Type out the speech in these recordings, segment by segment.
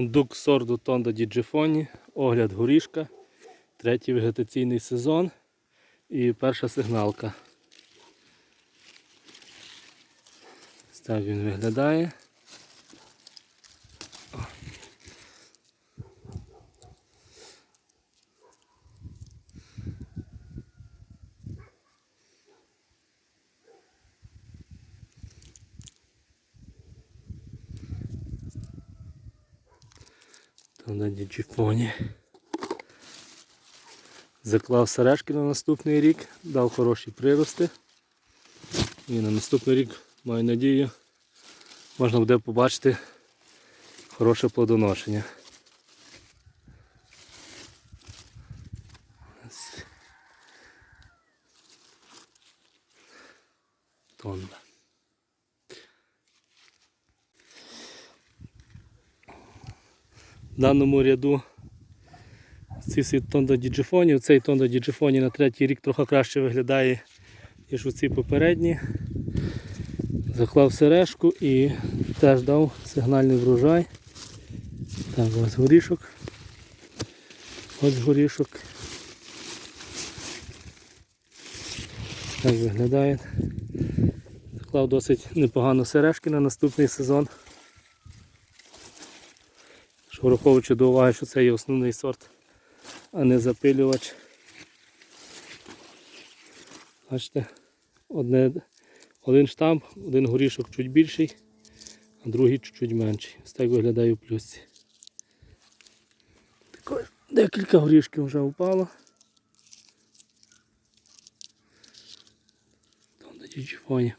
Фундук сорду Тонда Діджифоні, огляд горішка, третій вегетаційний сезон і перша сигналка. Ось так він виглядає. На діджифоні. Заклав сережки на наступний рік, дав хороші прирости. І на наступний рік, маю надію, можна буде побачити хороше плодоношення. Тонна. В даному ряду ці всі тонда діджифонів. Цей тонда діджифоні на третій рік трохи краще виглядає, ніж у ці попередні. Заклав сережку і теж дав сигнальний врожай. Так, ось горішок. Ось горішок. Так виглядає. Заклав досить непогано сережки на наступний сезон. Враховуючи до уваги, що це є основний сорт, а не запилювач. Бачите, одне, один штамп, один горішок чуть більший, а другий чуть менший. Ось так виглядає у плюсці. Декілька горішків вже впало. Там на діджифоні.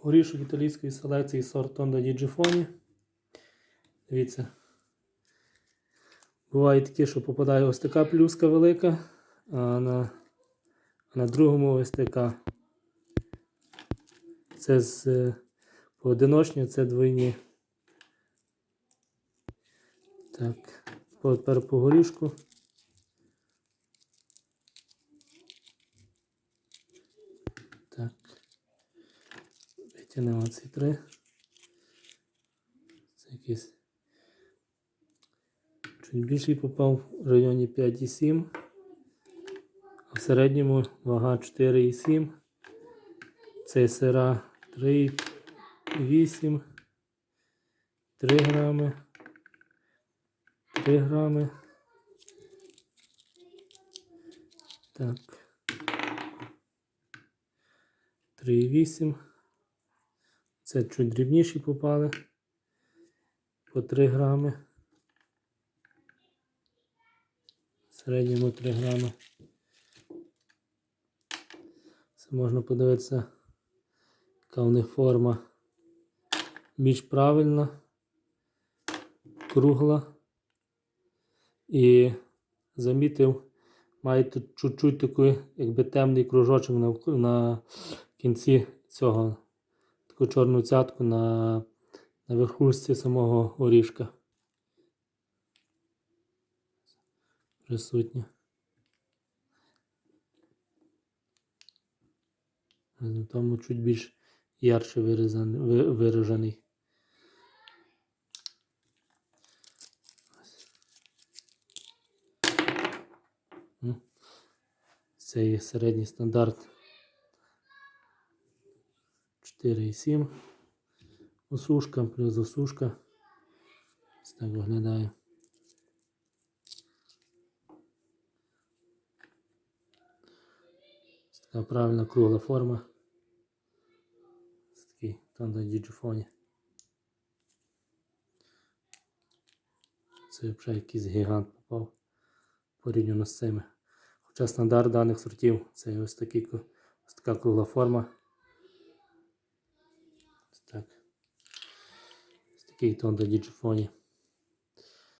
Горішок італійської селекції сорт Тонда Діджифоні. Дивіться. Буває таке, що попадає ось така плюска велика, а на, на другому ось така. Це з е, поодиночні, це двойні. Так, тепер по горішку. Так. Витягнемо ці три. Це якийсь чуть більший попав в районі 5,7. А в середньому вага 4,7. Це сира 3,8. 3 грами. 3 грами. Так. 3,8. Це чуть дрібніші попали. По 3 грами. Середньому 3 грами. Це можна подивитися, яка у них форма більш правильна, кругла. І замітив, має тут чуть-чуть такий, якби темний кружочок на, на кінці цього, таку чорну цятку на, на верхушці самого орішка. Присутня. Тому чуть більш ярше виражений. Це є середній стандарт 4,7 осушка плюс осушка. Ось так виглядає. Така правильна кругла форма. Ось такий тонда діджифоні. Це вже якийсь гігант попав порівняно з цими. Хоча стандарт даних сортів це ось, такий, ось така кругла форма. Ось так. Ось такий тон до діджифоні.